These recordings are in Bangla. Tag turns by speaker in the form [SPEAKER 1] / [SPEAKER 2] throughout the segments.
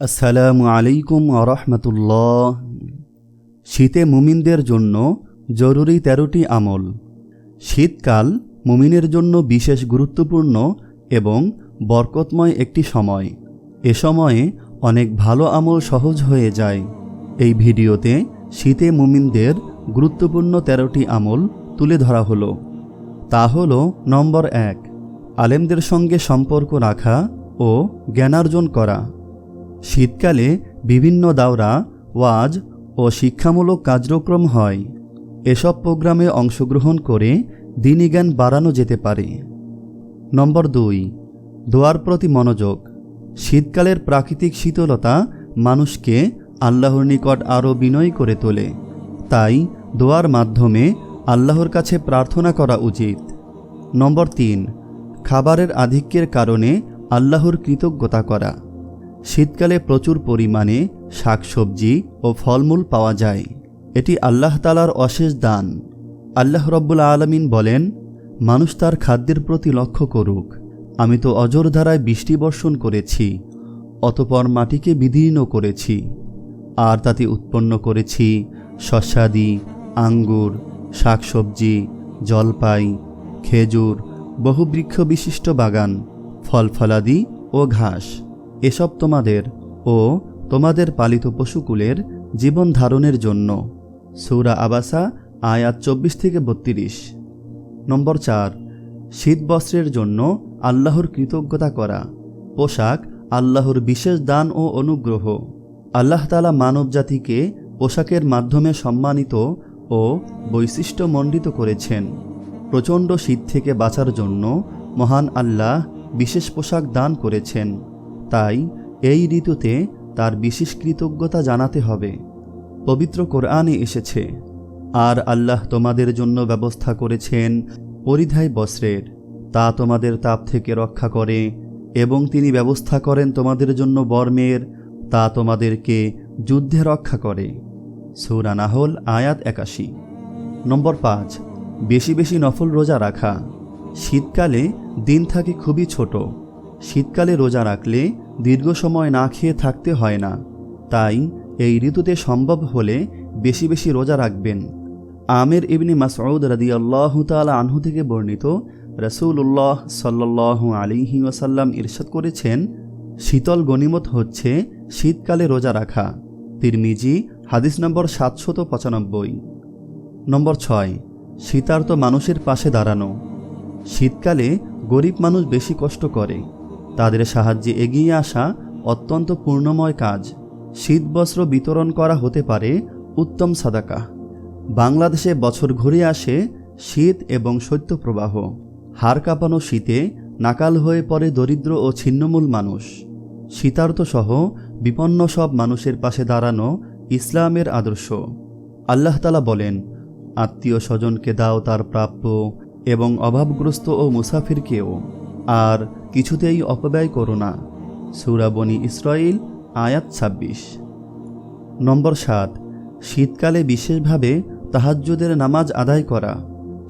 [SPEAKER 1] আসসালামু আলাইকুম আরহামতুল্লাহ শীতে মুমিনদের জন্য জরুরি তেরোটি আমল। শীতকাল মুমিনের জন্য বিশেষ গুরুত্বপূর্ণ এবং বরকতময় একটি সময়। এ সময়ে অনেক ভালো আমল সহজ হয়ে যায়। এই ভিডিওতে শীতে মুমিনদের গুরুত্বপূর্ণ তেরোটি আমল তুলে ধরা হলো। তা হল নম্বর এক, আলেমদের সঙ্গে সম্পর্ক রাখা ও জ্ঞানার্জন করা। শীতকালে বিভিন্ন দাওরা, ওয়াজ ও শিক্ষামূলক কার্যক্রম হয়। এসব প্রোগ্রামে অংশগ্রহণ করে দিনী জ্ঞান বাড়ানো যেতে পারে। নম্বর দুই, দোয়ার প্রতি মনোযোগ। শীতকালের প্রাকৃতিক শীতলতা মানুষকে আল্লাহর নিকট আরও বিনয়ী করে তোলে। তাই দোয়ার মাধ্যমে আল্লাহর কাছে প্রার্থনা করা উচিত। নম্বর তিন, খাবারের আধিক্যের কারণে আল্লাহর কৃতজ্ঞতা করা। শীতকালে প্রচুর পরিমাণে শাকসবজি ও ফলমূল পাওয়া যায়। এটি আল্লাহ তালার অশেষ দান। আল্লাহ রব্বুল আলমিন বলেন, মানুষ তার খাদ্যের প্রতি লক্ষ্য করুক। আমি তো অজর ধারায় বৃষ্টি বর্ষণ করেছি, অতপর মাটিকে বিদীর্ণ করেছি, আর তাতে উৎপন্ন করেছি শস্যাদি আঙ্গুর, শাকসবজি, জলপাই, খেজুর বহুবৃক্ষ বিশিষ্ট বাগান ফল ফলাদি ও ঘাস। এসব তোমাদের ও তোমাদের পালিত পশুকুলের জীবন ধারণের জন্য। সৌরা আবাসা, আয়াত চব্বিশ থেকে বত্রিশ। নম্বর চার, শীত বস্ত্রের জন্য আল্লাহর কৃতজ্ঞতা করা। পোশাক, আল্লাহর বিশেষ দান ও অনুগ্রহ। আল্লাহ তালা মানব জাতিকে পোশাকের মাধ্যমে সম্মানিত ও বৈশিষ্ট্যমণ্ডিত করেছেন। প্রচণ্ড শীত থেকে বাঁচার জন্য মহান আল্লাহ বিশেষ পোশাক দান করেছেন। তাই এই ঋতুতে তার বিশেষ কৃতজ্ঞতা জানাতে হবে। পবিত্র কোরআনে এসেছে, আর আল্লাহ তোমাদের জন্য ব্যবস্থা করেছেন পরিধায় বস্ত্রের, তা তোমাদের তাপ থেকে রক্ষা করে, এবং তিনি ব্যবস্থা করেন তোমাদের জন্য বর্মের, তা তোমাদেরকে যুদ্ধে রক্ষা করে। সৌরানাহল আয়াত একাশি। নম্বর পাঁচ, বেশি বেশি নফল রোজা রাখা। শীতকালে দিন থাকে খুবই ছোট। শীতকালে রোজা রাখলে দীর্ঘ সময় না খেয়ে থাকতে হয় না। তাই এই ঋতুতে সম্ভব হলে বেশি বেশি রোজা রাখবেন। আমের ইবনি মাসউদ রাদি আল্লাহ তালা আনহু থেকে বর্ণিত রসুল্লাহ সাল্লাহ আলিহি ওয়াসাল্লাম ইরশাদ করেছেন, শীতল গনিমত হচ্ছে শীতকালে রোজা রাখা। তিরমিজি, হাদিস নম্বর সাতশত পঁচানব্বই। নম্বর ছয় শীতার্ত মানুষের পাশে দাঁড়ানো। শীতকালে গরিব মানুষ বেশি কষ্ট করে। তাদের সাহায্যে এগিয়ে আসা অত্যন্ত পূর্ণময় কাজ। শীতবস্ত্র বিতরণ করা হতে পারে উত্তম সাদাকা। বাংলাদেশে বছর ঘুরে আসে শীত এবং শৈত্যপ্রবাহ হাড় কাঁপানো শীতে নাকাল হয়ে পড়ে দরিদ্র ও ছিন্নমূল মানুষ। শীতার্থ সহ বিপন্ন সব মানুষের পাশে দাঁড়ানো ইসলামের আদর্শ। আল্লাহতালা বলেন, আত্মীয় স্বজনকে দাও তার প্রাপ্য এবং অভাবগ্রস্ত ও মুসাফিরকেও। আর কিছুতেই অপব্যয় করো না। সৌরাবনী ইসরায়েল আয়াত ছাব্বিশ। নম্বর সাত, শীতকালে বিশেষভাবে তাহাজ্জুদের নামাজ আদায় করা।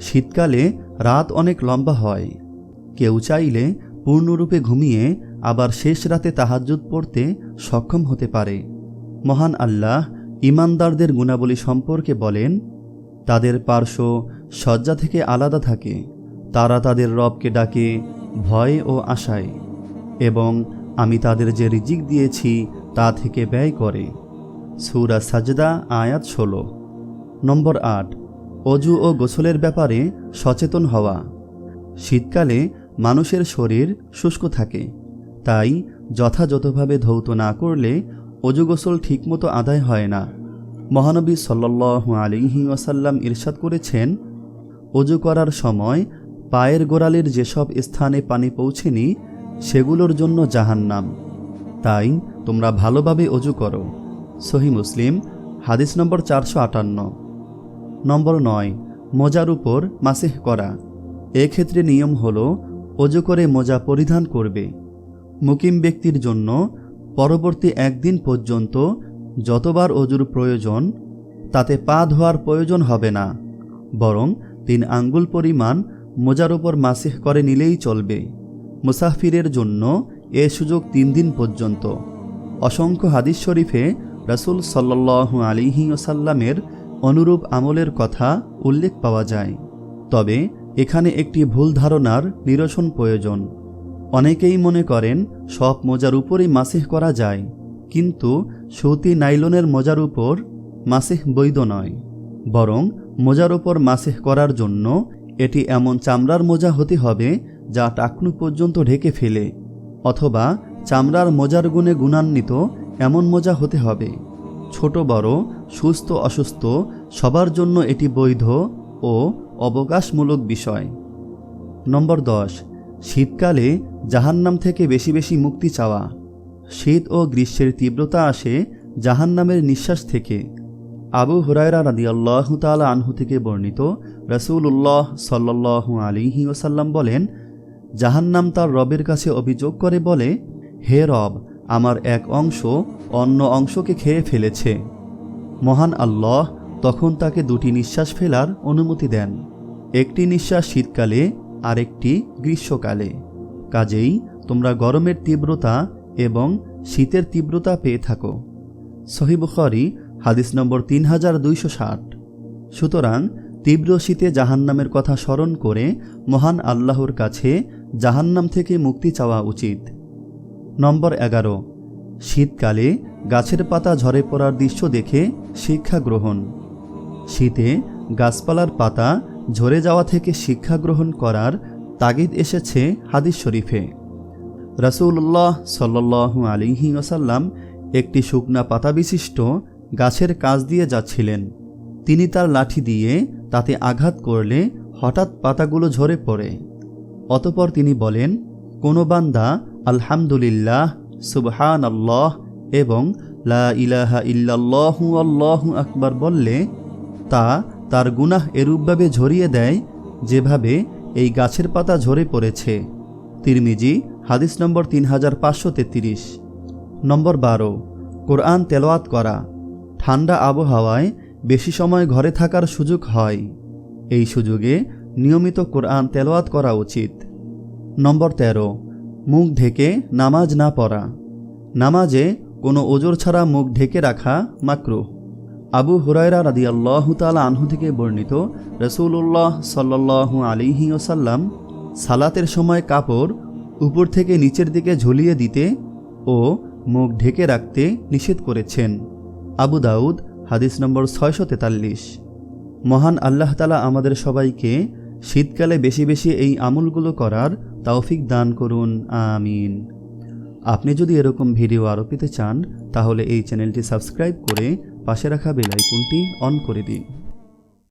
[SPEAKER 1] শীতকালে রাত অনেক লম্বা হয়। কেউ চাইলে পূর্ণরূপে ঘুমিয়ে আবার শেষ রাতে তাহাজ্জুদ পড়তে সক্ষম হতে পারে। মহান আল্লাহ ইমানদারদের গুণাবলী সম্পর্কে বলেন, তাদের পার্শ্ব শয্যা থেকে আলাদা থাকে। তারা তাদের রবকে ডাকে ভয় ও আশায়, এবং আমি তাদের যে রিজিক দিয়েছি তা থেকে ব্যয় করে। সুরা সাজদা, আয়াত ষোলো। নম্বর আট, অজু ও গোসলের ব্যাপারে সচেতন হওয়া। শীতকালে মানুষের শরীর শুষ্ক থাকে, তাই যথাযথভাবে ধৌত না করলে অজু গোসল ঠিকমতো আদায় হয় না। মহানবী সাল্লু ওয়াসাল্লাম ইরশাদ করেছেন, অজু করার সময় পায়ের গোড়ালির যেসব স্থানে পানি পৌঁছেনি, সেগুলোর জন্য জাহান্নাম। তাই তোমরা ভালোভাবে অজু করো। সহি মুসলিম, হাদিস নম্বর চারশো আটান্ন। নম্বর নয়, মোজার উপর মাসেহ করা। এক্ষেত্রে নিয়ম হল, অজু করে মোজা পরিধান করবে। মুকিম ব্যক্তির জন্য পরবর্তী একদিন পর্যন্ত যতবার অজুর প্রয়োজন, তাতে পা ধোয়ার প্রয়োজন হবে না, বরং তিন আঙ্গুল পরিমাণ মোজার উপর মাসিহ করে নিলেই চলবে। মুসাফিরের জন্য এ সুযোগ তিন দিন পর্যন্ত। অসংখ্য হাদিস শরীফে রাসূল সাল্লাল্লাহু আলিহি ওসাল্লামের অনুরূপ আমলের কথা উল্লেখ পাওয়া যায়। তবে এখানে একটি ভুল ধারণার নিরসন প্রয়োজন। অনেকেই মনে করেন, সব মোজার উপরই মাসিহ করা যায়। কিন্তু সৌতি নাইলনের মোজার উপর মাসিহ বৈধ নয়। বরং মোজার উপর মাসিহ করার জন্য এটি এমন চামড়ার মোজা হতে হবে যা টাকনু পর্যন্ত ঢেকে ফেলে, অথবা চামড়ার মোজার গুণে গুণান্বিত এমন মোজা হতে হবে। ছোট বড়, সুস্থ, অসুস্থ, সবার জন্য এটি বৈধ ও অবকাশমূলক বিষয়। নম্বর দশ, শীতকালে জাহান্নাম থেকে বেশি বেশি মুক্তি চাওয়া। শীত ও গ্রীষ্মের তীব্রতা আসে জাহান্নামের নিঃশ্বাস থেকে। আবু হুরায়রা রাদি আল্লাহ তালা আনহু থেকে বর্ণিত রসুল্লাহ সাল্লাহ আলিহি ওসাল্লাম বলেন, জাহান্নাম তার রবের কাছে অভিযোগ করে বলে, হে রব, আমার এক অংশ অন্য অংশকে খেয়ে ফেলেছে। মহান আল্লাহ তখন তাকে দুটি নিঃশ্বাস ফেলার অনুমতি দেন, একটি নিঃশ্বাস শীতকালে আরেকটি গ্রীষ্মকালে। কাজেই তোমরা গরমের তীব্রতা এবং শীতের তীব্রতা পেয়ে থাকো। সহিবুখারি হাদিস নম্বর তিন হাজার দুইশো ষাট। সুতরাং তীব্র শীতে জাহান্নামের কথা স্মরণ করে মহান আল্লাহর কাছে জাহান্নাম থেকে মুক্তি চাওয়া উচিত। নম্বর এগারো, শীতকালে গাছের পাতা ঝরে পড়ার দৃশ্য দেখে শিক্ষা গ্রহণ। শীতে গাছপালার পাতা ঝরে যাওয়া থেকে শিক্ষা গ্রহণ করার তাগিদ এসেছে হাদিস শরীফে। রাসূলুল্লাহ সাল্লু আলিহি ওসাল্লাম একটি শুকনা পাতা বিশিষ্ট গাছের কাজ দিয়ে যাচ্ছিলেন। তিনি তার লাঠি দিয়ে তাতে আঘাত করলে হঠাৎ পাতাগুলো ঝরে পড়ে। অতপর তিনি বলেন, কোনো বান্দা আলহামদুলিল্লাহ সুবহান আল্লাহ এবং লা ইলাহা ইল্লাল্লাহু আল্লাহু আকবার বললে, তা তার গুনাহ এরূপভাবে ঝরিয়ে দেয় যেভাবে এই গাছের পাতা ঝরে পড়েছে। তিরমিজি, হাদিস নম্বর তিন হাজার পাঁচশো তেত্রিশ। নম্বর বারো, কোরআন তেলাওয়াত করা। ঠান্ডা আবহাওয়ায় বেশি সময় ঘরে থাকার সুযোগ হয়। এই সুযোগে নিয়মিত কোরআন তেলাওয়াত করা উচিত। নম্বর তেরো, মুখ ঢেকে নামাজ না পড়া। নামাজে কোনো ওজোর ছাড়া মুখ ঢেকে রাখা মাকরুহ। আবু হুরায়রা রাদি আল্লাহ তালা আনহু থেকে বর্ণিত রসুল্লাহ সাল্লাহ আলিহি ওসাল্লাম সালাতের সময় কাপড় উপর থেকে নিচের দিকে ঝুলিয়ে দিতে ও মুখ ঢেকে রাখতে নিষেধ করেছেন। আবু দাউদ, হাদিস নম্বর ছয়শো তেতাল্লিশ। মহান আল্লাহ তালা আমাদের সবাইকে শীতকালে বেশি বেশি এই আমলগুলো করার তৌফিক দান করুন, আমিন। আপনি যদি এরকম ভিডিও আরও পেতে চান, তাহলে এই চ্যানেলটি সাবস্ক্রাইব করে পাশে রাখা বেলাইকনটি অন করে দিন।